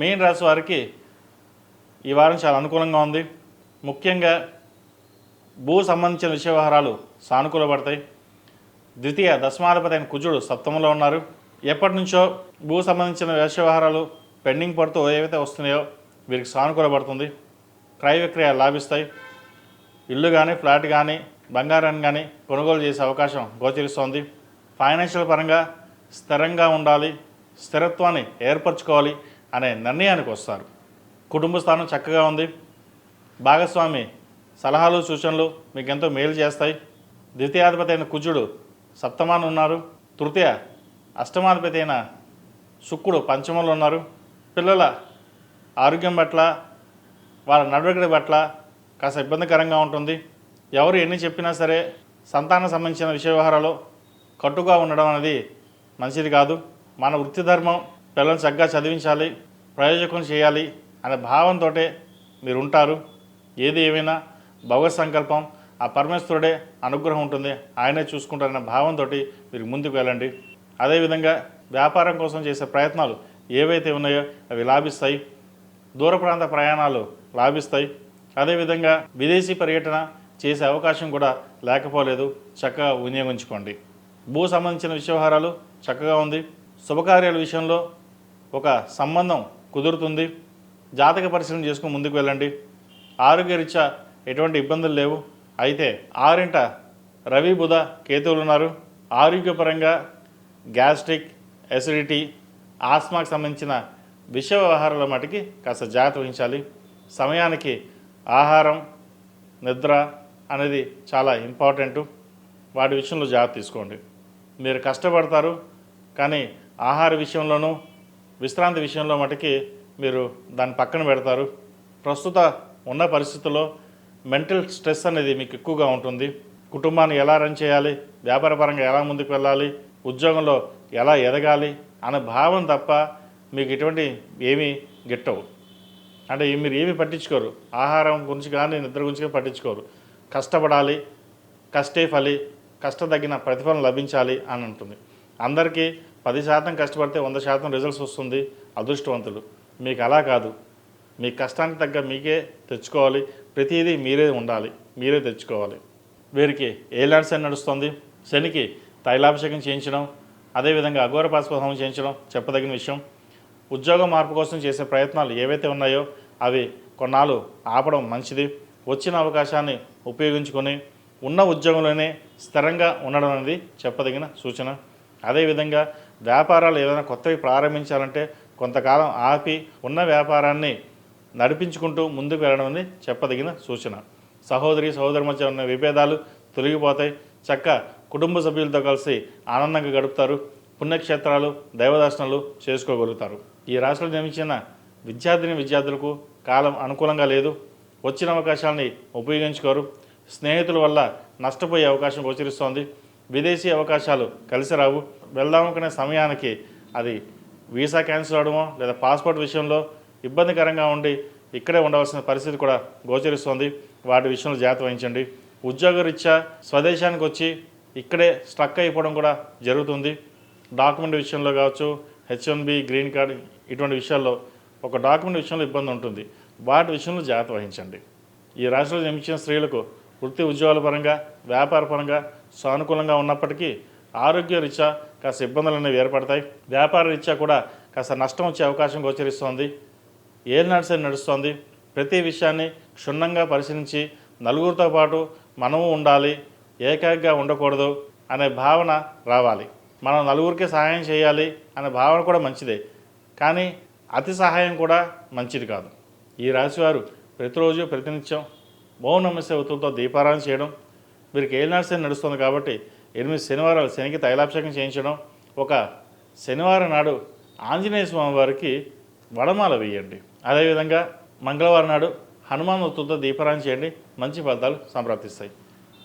Main రాశి వారికి ఈ వారం చాలా అనుకూలంగా ఉంది. ముఖ్యంగా భూ సంబంధించిన విషయ వ్యవహారాలు సానుకూలపడతాయి ద్వితీయ దశమాధిపతి అయిన కుజుడు సప్తమంలో ఉన్నారు. ఎప్పటి నుంచో భూ సంబంధించిన విషయ వ్యవహారాలు పెండింగ్ పడుతూ ఏవైతే వస్తున్నాయో వీరికి సానుకూలపడుతుంది క్రయ విక్రయాలు లాభిస్తాయి. ఇల్లు కానీ ఫ్లాట్ కానీ బంగారాన్ని కానీ కొనుగోలు చేసే అవకాశం గోచరిస్తోంది. ఫైనాన్షియల్ పరంగా స్థిరంగా ఉండాలి. స్థిరత్వాన్ని ఏర్పరచుకోవాలి. అనే నిర్ణయానికి వస్తారు. కుటుంబ స్థానం చక్కగా ఉంది. భాగస్వామి సలహాలు సూచనలు మీకు ఎంతో మేలు చేస్తాయి. ద్వితీయాధిపతి అయిన కుజుడు సప్తమాన్ని ఉన్నారు. తృతీయ అష్టమాధిపతి అయిన శుక్రుడు పంచమంలో ఉన్నారు. పిల్లల ఆరోగ్యం పట్ల వాళ్ళ నడవడిక పట్ల కాస్త ఇబ్బందికరంగా ఉంటుంది. ఎవరు ఎన్ని చెప్పినా సరే సంతానం సంబంధించిన విషయ వ్యవహారాలు కట్టుగా ఉండడం అనేది మంచిది కాదు. మన వృత్తి ధర్మం పిల్లల్ని చక్కగా చదివించాలి ప్రయోజకం చేయాలి అనే భావంతో మీరు ఉంటారు ఏది ఏమైనా భగవత్ సంకల్పం ఆ పరమేశ్వరుడే అనుగ్రహం ఉంటుంది ఆయనే చూసుకుంటారనే భావంతో మీరు ముందుకు వెళ్ళండి. అదేవిధంగా వ్యాపారం కోసం చేసే ప్రయత్నాలు ఏవైతే ఉన్నాయో అవి లాభిస్తాయి. దూర ప్రాంత ప్రయాణాలు లాభిస్తాయి. అదేవిధంగా విదేశీ పర్యటన చేసే అవకాశం కూడా లేకపోలేదు. చక్కగా వినియోగించుకోండి. భూ సంబంధించిన విషయవహారాలు చక్కగా ఉంది. శుభకార్యాల విషయంలో ఒక సంబంధం కుదురుతుంది. జాతక పరిశీలన చేసుకుని ముందుకు వెళ్ళండి. ఆరోగ్యరీత్యా ఎటువంటి ఇబ్బందులు లేవు. అయితే ఆరింట రవి బుధ కేతువులు ఉన్నారు. ఆరోగ్యపరంగా గ్యాస్ట్రిక్ ఎసిడిటీ ఆస్మాకు సంబంధించిన విష వ్యవహారాల మటుకి కాస్త జాగ్రత్త వహించాలి. సమయానికి ఆహారం నిద్ర అనేది చాలా ఇంపార్టెంట్. వాటి విషయంలో జాగ్రత్త తీసుకోండి. మీరు కష్టపడతారు కానీ ఆహార విషయంలోనూ విశ్రాంతి విషయంలో మటుకి మీరు దాన్ని పక్కన పెడతారు. ప్రస్తుత ఉన్న పరిస్థితుల్లో మెంటల్ స్ట్రెస్ అనేది మీకు ఎక్కువగా ఉంటుంది. కుటుంబాన్ని ఎలా రన్ చేయాలి? వ్యాపారపరంగా ఎలా ముందుకు వెళ్ళాలి? ఉద్యోగంలో ఎలా ఎదగాలి? అనే భావం తప్ప మీకు ఎటువంటి ఏమీ గిట్టవు. అంటే మీరు ఏమీ పట్టించుకోరు. ఆహారం గురించి కానీ నిద్ర గురించి కానీ పట్టించుకోరు. కష్టపడాలి కష్టే ఫలి కష్ట తగిన ప్రతిఫలం లభించాలి అని ఉంటుంది. అందరికీ పది శాతం కష్టపడితే వంద శాతం రిజల్ట్స్ వస్తుంది అదృష్టవంతులు. మీకు అలా కాదు. మీ కష్టానికి తగ్గ మీకే తెచ్చుకోవాలి. ప్రతిదీ మీరే ఉండాలి. మీరే తెచ్చుకోవాలి. వీరికి ఏ ల్యాండ్స్ అని నడుస్తుంది? శనికి తైలాభిషేకం చేయించడం అదేవిధంగా అఘోర పాస్పహం చేయించడం చెప్పదగిన విషయం. ఉద్యోగ మార్పు కోసం చేసే ప్రయత్నాలు ఏవైతే ఉన్నాయో అవి కొన్నాళ్ళు ఆపడం మంచిది. వచ్చిన అవకాశాన్ని ఉపయోగించుకొని ఉన్న ఉద్యోగంలోనే స్థిరంగా ఉండడం అనేది చెప్పదగిన సూచన. అదేవిధంగా వ్యాపారాలు ఏదైనా కొత్తవి ప్రారంభించాలంటే కొంతకాలం ఆపి ఉన్న వ్యాపారాన్ని నడిపించుకుంటూ ముందుకు వెళ్ళడం అనేది చెప్పదగిన సూచన. సహోదరి సహోదరి మధ్య ఉన్న విభేదాలు తొలగిపోతాయి. చక్క కుటుంబ సభ్యులతో కలిసి ఆనందంగా గడుపుతారు. పుణ్యక్షేత్రాలు దైవదర్శనాలు చేసుకోగలుగుతారు. ఈ రాశిలో జన్మించిన విద్యార్థిని విద్యార్థులకు కాలం అనుకూలంగా లేదు. వచ్చిన అవకాశాలని ఉపయోగించుకోరు. స్నేహితుల వల్ల నష్టపోయే అవకాశం గోచరిస్తోంది. విదేశీ అవకాశాలు కలిసి రావు. వెళ్దామనుకునే సమయానికి అది వీసా క్యాన్సిల్ అవడమో లేదా పాస్పోర్ట్ విషయంలో ఇబ్బందికరంగా ఉండి ఇక్కడే ఉండవలసిన పరిస్థితి కూడా గోచరిస్తోంది. వాటి విషయంలో జాగ్రత్త వహించండి. ఉద్యోగరీత్యా స్వదేశానికి వచ్చి ఇక్కడే స్ట్రక్ అయిపోవడం కూడా జరుగుతుంది. డాక్యుమెంట్ విషయంలో కావచ్చు H one B green card ఇటువంటి విషయాల్లో ఒక డాక్యుమెంట్ విషయంలో ఇబ్బంది ఉంటుంది. వాటి విషయంలో జాగ్రత్త వహించండి. ఈ రాశిలో జన్మించిన స్త్రీలకు వృత్తి ఉద్యోగాల పరంగా వ్యాపార పరంగా సానుకూలంగా ఉన్నప్పటికీ ఆరోగ్య రీత్యా కాస్త ఇబ్బందులు అనేవి ఏర్పడతాయి. వ్యాపార రీత్యా కూడా కాస్త నష్టం వచ్చే అవకాశం గోచరిస్తోంది. ఏ నడిసే నడుస్తోంది. ప్రతి విషయాన్ని క్షుణ్ణంగా పరిశీలించి నలుగురితో పాటు మనము ఉండాలి ఏకాగ్రగా ఉండకూడదు అనే భావన రావాలి. మనం నలుగురికి సహాయం చేయాలి అనే భావన కూడా మంచిదే. కానీ అతి సహాయం కూడా మంచిది కాదు. ఈ రాశివారు ప్రతిరోజు ప్రతినిత్యం ఓం నమస్తే ఒత్తులతో దీపారాధన చేయడం వీరికి ఏలినాడు నడుస్తుంది కాబట్టి ఎనిమిది శనివారాలు శనికి తైలాభిషేకం చేయించడం ఒక శనివారం నాడు ఆంజనేయ స్వామి వారికి వడమాల వేయండి. అదేవిధంగా మంగళవారం నాడు హనుమాన్ ఒత్తులతో దీపారాధన చేయండి. మంచి ఫలితాలు సంప్రాప్తిస్తాయి.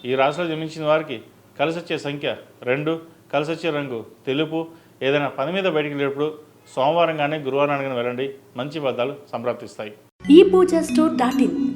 ఈ రాశిలో జన్మించిన వారికి కలిసి వచ్చే సంఖ్య రెండు కలిసి వచ్చే రంగు తెలుపు. ఏదైనా పని మీద బయటికి వెళ్ళేటప్పుడు సోమవారం కానీ గురువారం కానీ వెళ్ళండి. మంచి ఫలితాలు సంప్రాప్తిస్తాయి. ఈ పూజ స్టోర్ డాట్ ఇన్.